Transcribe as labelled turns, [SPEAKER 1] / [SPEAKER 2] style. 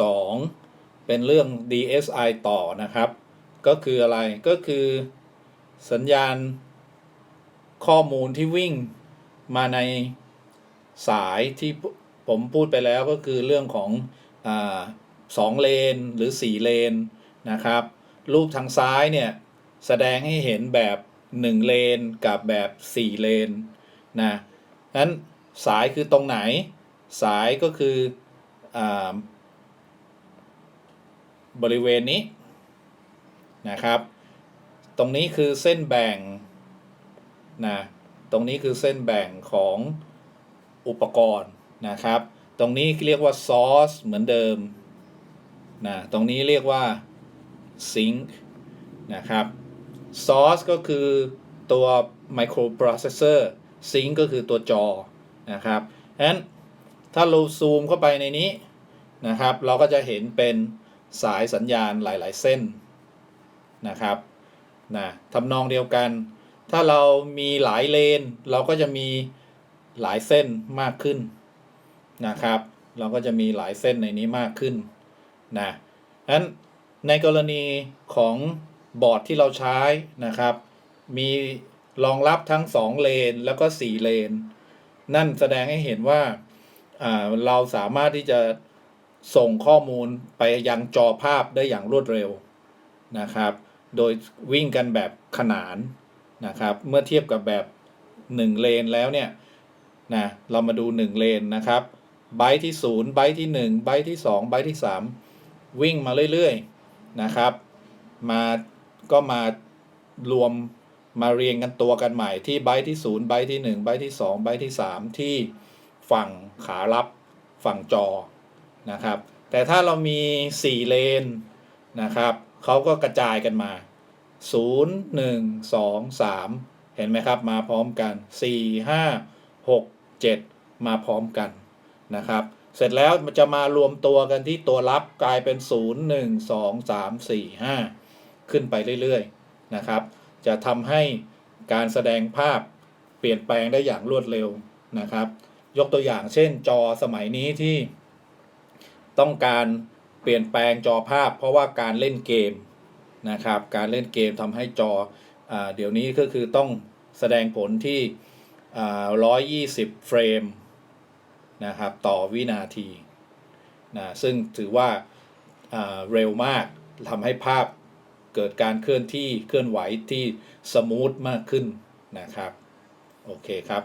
[SPEAKER 1] 12 เป็นเรื่อง DSI ต่อนะครับ ก็คืออะไรก็คือสัญญาณข้อมูลที่วิ่งมาในสายที่ผมพูดไปแล้วก็คือเรื่องของอสองเลนหรือ 4 เลนนะครับ รูปทางซ้ายเนี่ย แสดงให้เห็นแบบ 1 เลนกับแบบ 4 เลนนะนั้นสายคือตรงไหน สายก็คืออ บริเวณนี้นะครับ ตรงนี้คือเส้นแบ่งนะตรงนี้คือเส้นแบ่งของอุปกรณ์นะครับ ตรงนี้เรียกว่า source เหมือนเดิมนะตรงนี้เรียกว่า sink นะครับ source ก็คือตัว microprocessor sink ก็คือตัวจอนะครับฉะนั้นถ้าเราซูมเข้าไปในนี้นะครับ เราก็จะเห็นเป็น สายสัญญาณหลาย ๆ เส้นนะครับนะทำนองเดียวกัน ถ้าเรามีหลายเลน เราก็จะมีหลายเส้นมากขึ้นนะครับ เราก็จะมีหลายเส้นในนี้มากขึ้นนะนั้นในกรณีของบอร์ดที่เราใช้นะครับ มีรองรับทั้ง 2 เลนแล้วก็ 4 เลน นั่นแสดงให้เห็นว่าเราสามารถที่จะ ส่งข้อมูลไปยังจอภาพได้อย่างรวดเร็วนะครับ โดยวิ่งกันแบบขนานนะครับ เมื่อเทียบกับแบบ 1 เลนแล้วเนี่ยนะเรามาดู 1 เลนนะครับ ไบต์ที่ 0 ไบต์ที่ 1 ไบต์ที่ 2 ไบต์ที่ 3 วิ่งมาเรื่อยๆนะครับ มาก็มารวมมาเรียงกันตัวกันใหม่ที่ไบต์ที่ 0 ไบต์ที่ 1 ไบต์ที่ 2 ไบต์ที่ 3 ที่ฝั่งขารับฝั่งจอ นะครับ แต่ถ้าเรามี 4 เลนนะครับเขาก็กระจายกันมา 0 1 2 3 เห็นไหมครับ มาพร้อมกัน 4 5 6 7 มาพร้อมกันนะครับ เสร็จแล้วมันจะมารวมตัวกันที่ตัวรับกลายเป็น 0 1 2 3 4 5 ขึ้นไปเรื่อยๆนะครับ จะทำให้การแสดงภาพเปลี่ยนแปลงได้อย่างรวดเร็วนะครับ ยกตัวอย่างเช่นจอสมัยนี้ที่ ต้องการเปลี่ยนแปลงจอภาพ เพราะว่าการเล่นเกมนะครับ การเล่นเกมทำให้จออเดี๋ยวนี้ก็คือต้องแสดงผลที่ร้อยยี่สิบเฟรมนะครับต่อวินาทีนะซึ่งถือว่าอ่าเร็วมากทำให้ภาพเกิดการเคลื่อนที่เคลื่อนไหวที่สมูทมากขึ้นนะครับ โอเคครับ